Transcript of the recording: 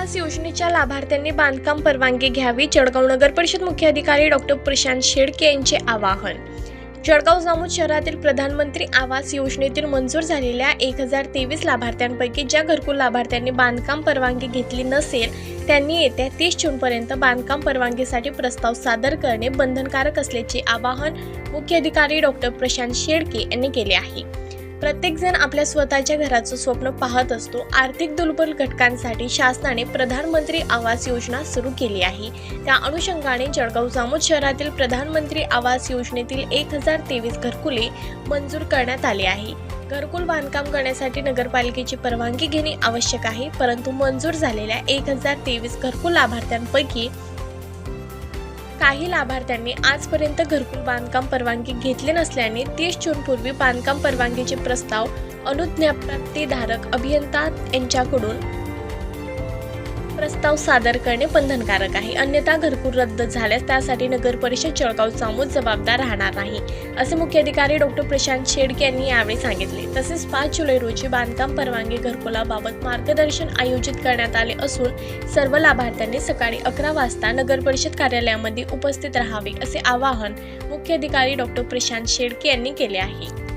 आवास योजनेच्या लाभार्थ्यांनी बांधकाम परवानगी घ्यावी जळगाव नगर परिषद मुख्याधिकारी डॉक्टर प्रशांत शेडके यांचे आवाहन. जळगाव जामोद शहरातील प्रधानमंत्री आवास योजनेतील मंजूर झालेल्या एक हजार तेवीस लाभार्थ्यांपैकी ज्या घरकुल लाभार्थ्यांनी बांधकाम परवानगी घेतली नसेल त्यांनी येत्या तीस जूनपर्यंत बांधकाम परवानगीसाठी प्रस्ताव सादर करणे बंधनकारक असल्याचे आवाहन मुख्य अधिकारी डॉक्टर प्रशांत शेडके यांनी केले आहे. प्रत्येकजण आपल्या स्वतःच्या घराचं स्वप्न पाहत असतो. आर्थिक दुर्बल घटकांसाठी शासनाने प्रधानमंत्री आवास योजना सुरू केली आहे. त्या अनुषंगाने जळगाव जामोद शहरातील प्रधानमंत्री आवास योजनेतील एक हजार तेवीस घरकुले मंजूर करण्यात आले आहे. घरकुल बांधकाम करण्यासाठी नगरपालिकेची परवानगी घेणे आवश्यक आहे परंतु मंजूर झालेल्या एक हजार तेवीस घरकुल लाभार्थ्यांपैकी काही लाभार्थ्यांनी आजपर्यंत घरकुल बांधकाम परवानगी घेतले नसल्याने तीस जूनपूर्वी बांधकाम परवानगीचे प्रस्ताव अनुज्ञाप्राप्तीधारक अभियंता यांच्याकडून प्रस्ताव सादर करणे बंधनकारक आहे. अन्यथा घरकुल रद्द झाल्यास त्यासाठी नगर परिषद जळगाव चामूद जबाबदार राहणार नाही असे मुख्याधिकारी डॉक्टर प्रशांत शेडके यांनी यावेळी सांगितले. तसेच पाच जुलै रोजी बांधकाम परवानगी घरकुलाबाबत मार्गदर्शन आयोजित करण्यात आले असून सर्व लाभार्थ्यांनी सकाळी अकरा वाजता नगर परिषद कार्यालयामध्ये उपस्थित राहावे असे आवाहन मुख्याधिकारी डॉक्टर प्रशांत शेडके यांनी केले आहे.